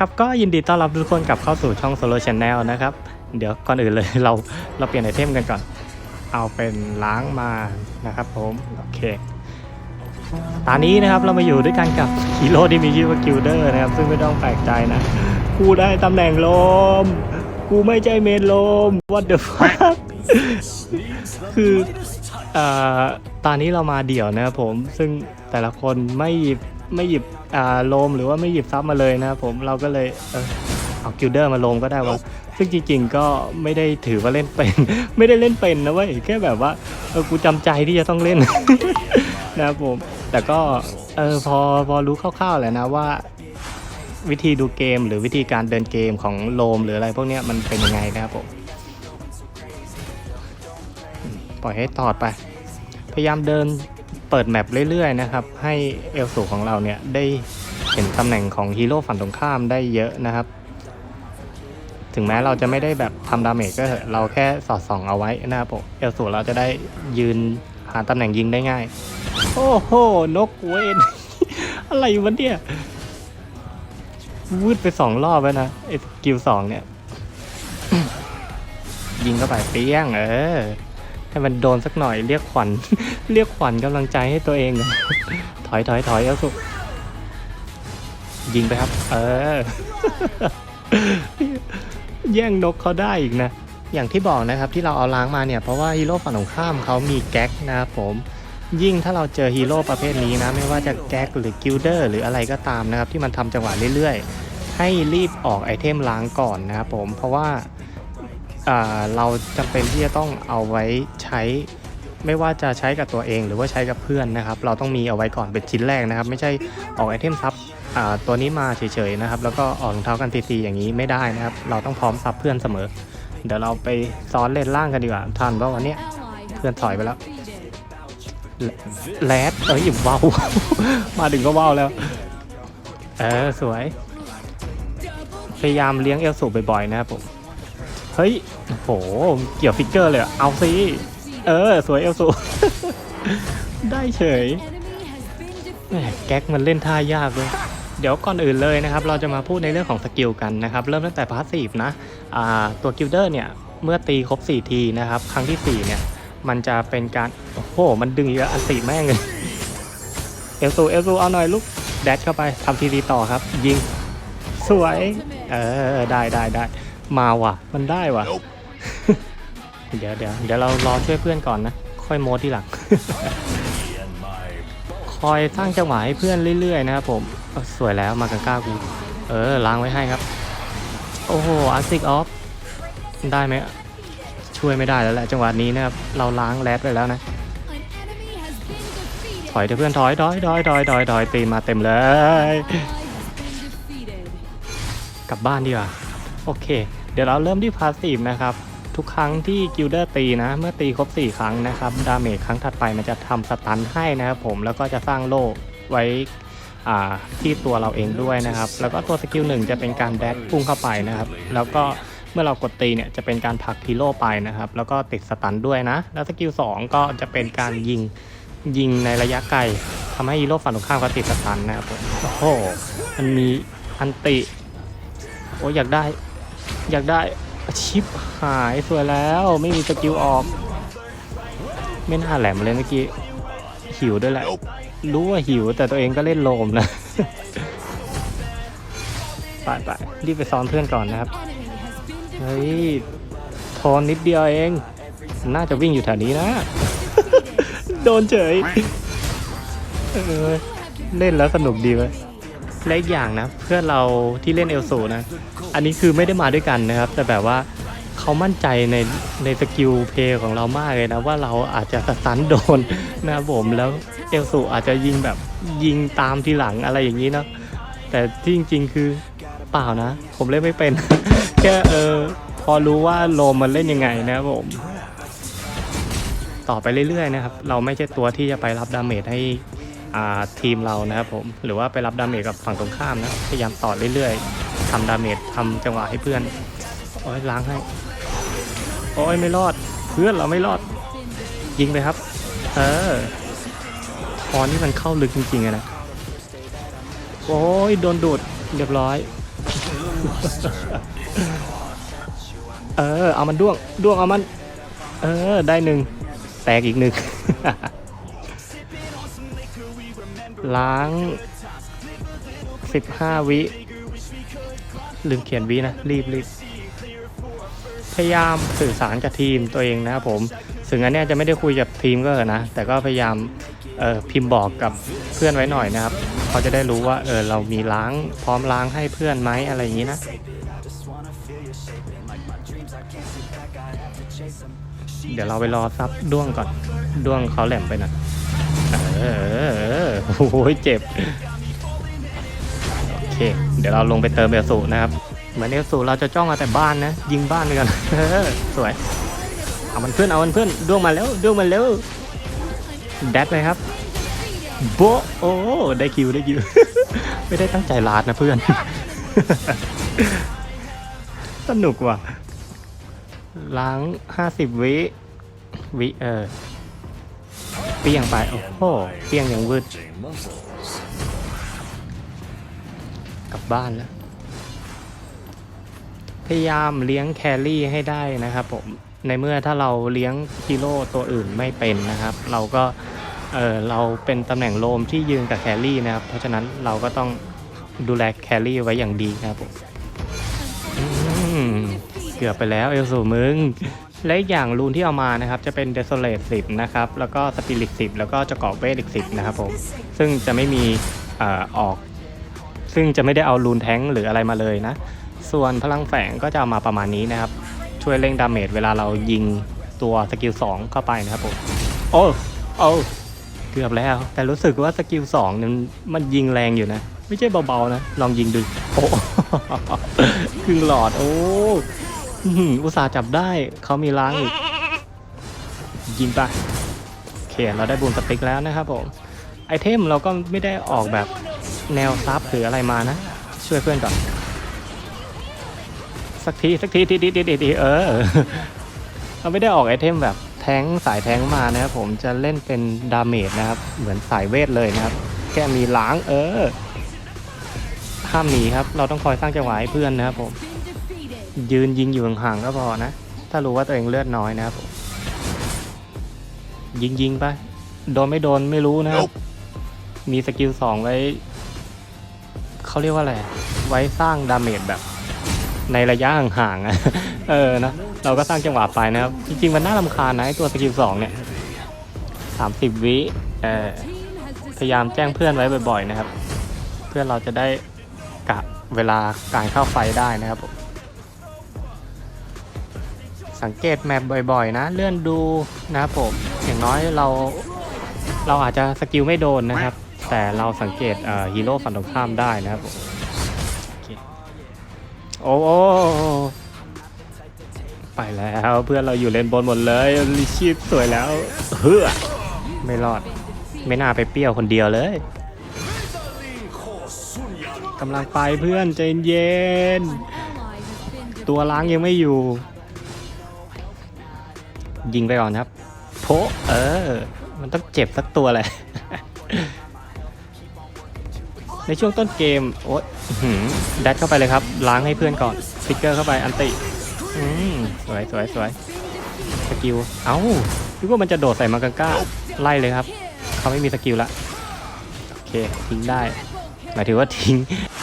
นะครับ ก็ยินดีต้อนรับทุกคนกลับเข้าสู่ช่อง Solo Channel นะครับ เดี๋ยวก่อนอื่นเลยเราเราเปลี่ยนไอเทมกันก่อน เอาเป็นล้างมานะครับผมโอเคตอนนี้นะครับเรามาอยู่ด้วยกันกับฮีโร่ที่มีชื่อว่ากิลเดอร์นะครับ ซึ่งไม่ต้องแปลกใจนะ กูได้ตำแหน่งลม กูไม่ใช่เมนลม what the fuck คืออตอนนี้เรามาเดี่ยวนะครับผมซึ่งแต่ละคนไม่ ไม่หยิบอ่าโลมหรือว่าไม่หยิบซับมาเลยนะครับผมเราก็เลยเออเอากิลเดอร์มาโลมก็ได้วะซึ่งจริงๆก็ไม่ได้ถือว่าเล่นเป็น ไม่ได้เล่นเป็นนะเว้ยแค่แบบว่าเออกูจำใจที่จะต้องเล่นนะครับผม แต่ก็เออพอพอรู้คร่าวๆแหละนะว่าวิธีดูเกมหรือวิธีการเดินเกมของโลมหรืออะไรพวกเนี้ยมันเป็นยังไงนะครับผมอืมปล่อยให้ตอดไป พยายามเดิน เปิดแมปเรื่อยๆนะครับ ให้เอลสูของเราเนี่ยได้เห็นตำแหน่งของฮีโร่ฝั่งตรงข้ามได้เยอะนะครับ ถึงแม้เราจะไม่ได้แบบทำดาเมจก็เถอะเราแค่สอดส่องเอาไว้นะครับผมเอลสูเราจะได้ยืนหาตำแหน่งยิงได้ง่าย โอ้โห นกเวนอะไรวะเนี่ย วืดไปสองรอบแล้วนะไอ้กิลสองเนี่ย ยิงเข้าไปเปี้ยง เออ ให้มันโดนสักหน่อยเรียกขวัญเรียกขวัญกำลังใจให้ตัวเองนะถอยถอยถอยเอาสุกยิงไปครับ เออ แย่งนกเขาได้อีกนะ อย่างที่บอกนะครับที่เราเอาล้างมาเนี่ย เพราะว่าฮีโร่ฝั่งตรงข้ามเขามีแก๊กนะครับผมยิ่งถ้าเราเจอฮีโร่ประเภทนี้นะ ไม่ว่าจะแก๊กหรือกิลเดอร์หรืออะไรก็ตามนะครับ ที่มันทำจังหวะเรื่อยๆ ให้รีบออกไอเทมล้างก่อนนะครับผมเพราะว่า เราจำเป็นที่จะต้องเอาไว้ใช้ไม่ว่าจะใช้กับตัวเองหรือว่าใช้กับเพื่อนนะครับ เราต้องมีเอาไว้ก่อนเป็นชิ้นแรกนะครับ ไม่ใช่ออกไอเทมซับตัวนี้มาเฉยๆนะครับ แล้วก็ออกรองเท้ากันซีๆอย่างนี้ไม่ได้นะครับ เราต้องพร้อมซับเพื่อนเสมอ เดี๋ยวเราไปซ้อนเลนล่างกันดีกว่าทันว่าวันนี้เพื่อนถอยไปแล้วแรดเอ้ยว้าวมาถึงก็ว้าวแล้ว เออสวย พยายามเลี้ยงเอลสูบ่อยๆนะครับผม ฮ้ยโห เกี่ยวฟิกเกอร์เลยอะเอาสิเออ สวยเอลสูได้เฉยแหมแก๊กมันเล่นท่ายากเลยเดี๋ยวก่อนอื่นเลยนะครับ เราจะมาพูดในเรื่องของสกิลกันนะครับ เริ่มตั้งแต่พาสซีฟนะตัวกิลเดอร์เนี่ย เมื่อตีครบ 4 ทีนะครับ ครั้งทีสี่4 เนี่ย มันจะเป็นการ โอ้โห มันดึงเยอะอันติแม่งเลย เอลซูเอลซูเอาหน่อยลูกแดดเข้าไปทำทีดีต่อครับ ยิง สวย เออ ได้ได้ได้ มาว่ะ มันได้ว่ะ เดี๋ยวเดี๋ยวเดี๋ยวเรารอช่วยเพื่อนก่อนนะ ค่อยโมดที่หลัง คอยสร้างจังหวะให้เพื่อนเรื่อยๆนะครับผมเออสวยแล้วมากังก้ากู เออล้างไว้ให้ครับ โอ้โหอาร์ติกออฟได้ไหมช่วยไม่ได้แล้วแหละจังหวะนี้นะครับ เราล้างแรดไปแล้วนะ ถอยเถอะเพื่อนถอยถอยถอยถอยถอยถอยตีมาเต็มเลย กลับบ้านดีกว่า โอเค เดี๋ยวเราเริ่มที่พาสซีฟนะครับ ทุกครั้งที่กิลเดอร์ตีนะ เมื่อตีครบ 4 ครั้งนะครับดาเมจครั้งถัดไปมันจะทำสตันให้นะครับผมแล้วก็จะสร้างโล่ไว้ที่ตัวเราเองด้วยนะครับ แล้วก็ตัวสกิลหนึ่งจะเป็นการแดดพุ่งเข้าไปนะครับ แล้วก็เมื่อเรากดตีเนี่ยจะเป็นการผลักฮีโร่ไปนะครับ แล้วก็ติดสตันด้วยนะ แล้วสกิล2ก็จะเป็นการยิงยิงในระยะไกลทำให้ฮีโร่ฝั่งตรงข้ามเขาติดสตันนะครับโอ้โหมันมีอันติ โอ้อยากได้ อยากได้ชิปหายสวยแล้วไม่มีสกิลออก ไม่น่าแหลมเลยเมื่อกี้ หิวด้วยแหละ รู้ว่าหิวแต่ตัวเองก็เล่นโลมนะไปไปรีบไปซ้อนเพื่อนก่อนนะครับ เฮ้ยทอนนิดเดียวเอง น่าจะวิ่งอยู่แถวนี้นะ โดนเฉยเออเล่นแล้วสนุกดีไหม และอีกอย่างนะเพื่อนเราที่เล่นเอลสูนะ อันนี้คือไม่ได้มาด้วยกันนะครับ แต่แบบว่าเขามั่นใจในในสกิลเพย์ของเรามากเลยนะ ว่าเราอาจจะสตันโดนนะครับผมแล้วเอลสูอาจจะยิงแบบยิงตามทีหลังอะไรอย่างนี้เนาะแต่ที่จริง ๆ คือเปล่านะ ผมเล่นไม่เป็น แค่เออพอรู้ว่าโลมมันเล่นยังไงนะครับผม ต่อไปเรื่อยๆนะครับ เราไม่ใช่ตัวที่จะไปรับดาเมจให้ ทีมเรานะครับผมหรือว่าไปรับดาเมจกับฝั่งตรงข้ามนะพยายามต่อเรื่อยๆทำดาเมจทำจังหวะให้เพื่อนโอ้ยล้างให้โอ้ยไม่รอดเพื่อนเราไม่รอด ยิงไปครับ เออทอนที่มันเข้าลึกจริงๆนะโอ้ยโดนดูดเรียบร้อย เออ เอามันด้วงด้วงเอามัน เออ ได้หนึ่งแตกอีกหนึ่ง ล้างสิบห้าวิ ลืมเขียนวินะ รีบรีบพยายามสื่อสารกับทีมตัวเองนะครับผม ถึงอันนี้จะไม่ได้คุยกับทีมก็เถอะนะ แต่ก็พยายามเออพิมพ์บอกกับเพื่อนไว้หน่อยนะครับเขาจะได้รู้ว่าเออเรามีล้างพร้อมล้างให้เพื่อนไหมอะไรอย่างนี้นะ เดี๋ยวเราไปรอซับด้วงก่อนด้วงเขาแหลมไปหนะ โอ้โหเจ็บ โอเค เดี๋ยวเราลงไปเติมเอลสูนะครับ เหมือนเอลสูเราจะจ้องมาแต่บ้านนะ ยิงบ้านไปกันสวย เอามันเพื่อนเอามันเพื่อนด้วงมาแล้วด้วงมาแล้วแดดเลยครับโบโอ้ได้คิวได้คิว ไม่ได้ตั้งใจลาดนะเพื่อน สนุกว่ะล้างห้าสิบวิ วิเออ เปี้ยงไป โอ้โห เปี้ยงอย่างวืดกลับบ้านแล้ว พยายามเลี้ยงแครี่ให้ได้นะครับผม ในเมื่อถ้าเราเลี้ยงฮีโร่ตัวอื่นไม่เป็นนะครับ เราก็ เออเราเป็นตำแหน่งโลมที่ยืนกับแครี่นะครับ เพราะฉะนั้นเราก็ต้องดูแลแครี่ไว้อย่างดีนะครับผมเกือบไปแล้วเอลสูมึง และอีกอย่างรูนที่เอามานะครับจะเป็น Desolate 10 นะครับ แล้วก็ Spirit 10 แล้วก็จะกาะเวทอีก 10 นะครับผม ซึ่งจะไม่มีออออก ซึ่งจะไม่ได้เอารูนแท้งหรืออะไรมาเลยนะ ส่วนพลังแฝงก็จะเอามาประมาณนี้นะครับ ช่วยเร่งดาเมจเวลาเรายิงตัวสกิล 2 เข้าไปนะครับผม โอ้โอ้เกือบแล้ว แต่รู้สึกว่าสกิล2นั้นมันยิงแรงอยู่นะ ไม่ใช่เบาๆนะ ลองยิงดู โอ้ครึ่งหลอด โอ้ อื้อหืออุตส่าห์จับได้เขามีล้างอีก ยิงไปโอเคเราได้บูมสติกแล้วนะครับผม ไอเทมเราก็ไม่ได้ออกแบบแนวซับหรืออะไรมานะ ช่วยเพื่อนก่อน สักที สักทีทีทีทีทีเออ เราไม่ได้ออกไอเทมแบบแทงสายแทงมานะครับผมจะเล่นเป็นดาเมจนะครับ เหมือนสายเวทเลยนะครับ แค่มีล้างเออห้ามหนีครับ เราต้องคอยสร้างจังหวะให้เพื่อนนะครับผม ยืนยิงอยู่ห่างๆก็พอนะ ถ้ารู้ว่าตัวเองเลือดน้อยนะครับผมยิงยิงๆไป โดนไม่โดนไม่รู้นะครับ มีสกิลสองไว้ เขาเรียกว่าอะไร ไว้สร้างดาเมจแบบ ในระยะห่างๆอะเออนะ เราก็สร้างจังหวะไปนะครับ จริงๆ มันน่ารำคาญนะไอตัวสกิลสองเนี่ยสามสิบวิเออพยายามแจ้งเพื่อนไว้บ่อยๆนะครับ เพื่อนเราจะได้กะเวลาการเข้าไฟได้นะครับผม สังเกตแมปบ่อยๆ นะ เลื่อนดูนะครับผมอย่างน้อยเราเราอาจจะสกิลไม่โดนนะครับ แต่เราสังเกตเฮีโร่ฝั่งตรงข้ามได้นะครับผมโอ้โอ้ไปแล้วเพื่อนเราอยู่เลนบนหมดเลยลิชิตสวยแล้วเฮ้อไม่รอดไม่น่าไปเปรี้ยวคนเดียวเลยกำลังไปเพื่อนใจเย็น ตัวล้างยังไม่อยู่ ยิงไปก่อนครับโพเออ มันต้องเจ็บสักตัวแหละ ในช่วงต้นเกม โอ๊ยหือดัดเข้าไปเลยครับ ล้างให้เพื่อนก่อนสติกเกอร์เข้าไปอันติอืมสวยสวยสวยสกิล เอ้าคิดว่ามันจะโดดใส่มากังก้า ไล่เลยครับ เขาไม่มีสกิลละ โอเค ทิ้งได้ หมายถึงว่าทิ้ง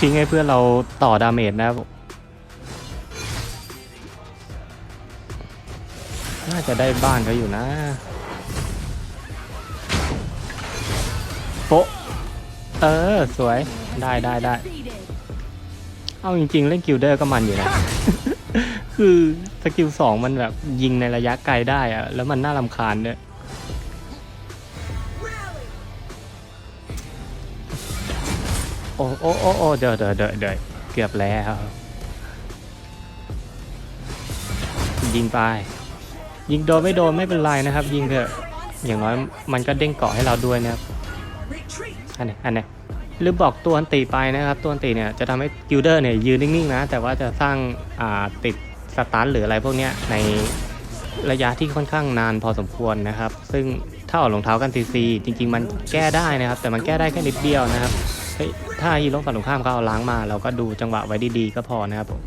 ทิ้งให้เพื่อนเราต่อดาเมจนะครับ น่าจะได้บ้านเขาอยู่นะโปะเออ สวยได้ได้ได้ เอาจริง ๆ เล่นกิลเดอร์ก็มันอยู่นะ คือสกิลสองมันแบบยิงในระยะไกลได้อะแล้วมันน่ารำคาญด้วยโอ้โอ้โอ้โอ้เดี๋ยวเดี๋ยวเดี๋ยวเดี๋ยวเกือบแล้ว ยิงไป ยิงโดนไม่โดนไม่เป็นไรนะครับ ยิงเถอะอย่างน้อยมันก็เด้งเกาะให้เราด้วยนะครับอันนี้อันนี้ลืมบอกตัวอันตีไปนะครับ ตัวอันตีเนี่ยจะทำให้กิลเดอร์เนี่ยยืนนิ่งๆนะ แต่ว่าจะสร้างอ่าติดสตาร์หรืออะไรพวกเนี้ยในระยะที่ค่อนข้างนานพอสมควรนะครับ ซึ่งถ้าออกรองเท้ากันซีซีจริง ๆ มันแก้ได้นะครับ แต่มันแก้ได้แค่นิดเดียวนะครับเฮ้ยถ้าฮีโร่ฝั่งตรงข้ามเขาเอาล้างมา เราก็ดูจังหวะไว้ดีๆก็พอนะครับผม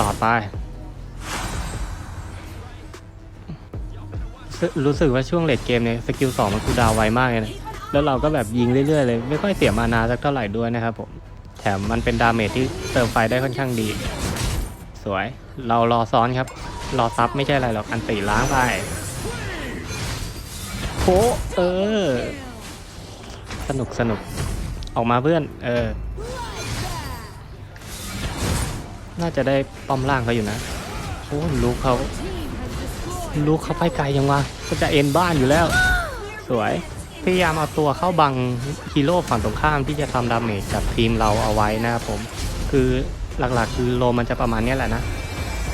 ต่อไป รู้สึกว่าช่วงเลดเกมเนี่ยสกิลสองมันคูดาวไวมากเลยนะแล้วเราก็แบบยิงเรื่อยๆเลย ไม่ค่อยเสียมานาสักเท่าไหร่ด้วยนะครับผม แถมมันเป็นดาเมจที่เติมไฟได้ค่อนข้างดี สวยเรารอซ้อนครับ รอซับไม่ใช่อะไรหรอกอันตีล้างไปโคเออ สนุกสนุกออกมาเพื่อน เออ น่าจะได้ป้อมล่างเขาอยู่นะโอ้ลูกเขา ลูกเขาไปไกลยังวะก็จะเอ็นบ้านอยู่แล้ว สวย พยายามเอาตัวเข้าบังฮีโร่ฝั่งตรงข้ามที่จะทำดาเมจกับทีมเราเอาไว้นะครับผม คือหลักๆ คือโลมันจะประมาณเนี้ยแหละนะ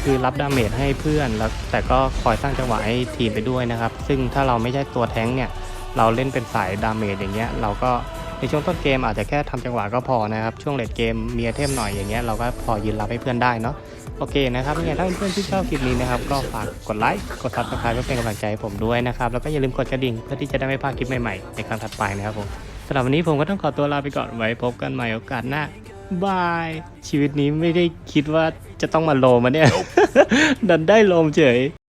คือรับดาเมจให้เพื่อนแล้วแต่ก็คอยสร้างจังหวะให้ทีมไปด้วยนะครับ ซึ่งถ้าเราไม่ใช่ตัวแท้งเนี่ย เราเล่นเป็นสายดาเมจอย่างเงี้ยเราก็ ในช่วงต้นเกมอาจจะแค่ทำจังหวะก็พอนะครับ ช่วงเลดเกมมีไอเทมหน่อยอย่างเงี้ยเราก็พอยืนรับให้เพื่อนได้เนาะโอเคนะครับยังไงถ้าเพื่อนที่ชอบคลิปนี้นะครับก็ฝากกดไลค์กดซับสไครป์เพื่อเป็นกำลังใจให้ผมด้วยนะครับแล้วก็อย่าลืมกดกระดิ่งเพื่อที่จะได้ไม่พลาดคลิปใหม่ๆในครั้งถัดไปนะครับผมสำหรับวันนี้ผมก็ต้องขอตัวลาไปก่อนไว้พบกันใหม่โอกาสหน้าบายชีวิตนี้ไม่ได้คิดว่าจะต้องมาโลมาเนี่ยดันได้โลมเฉย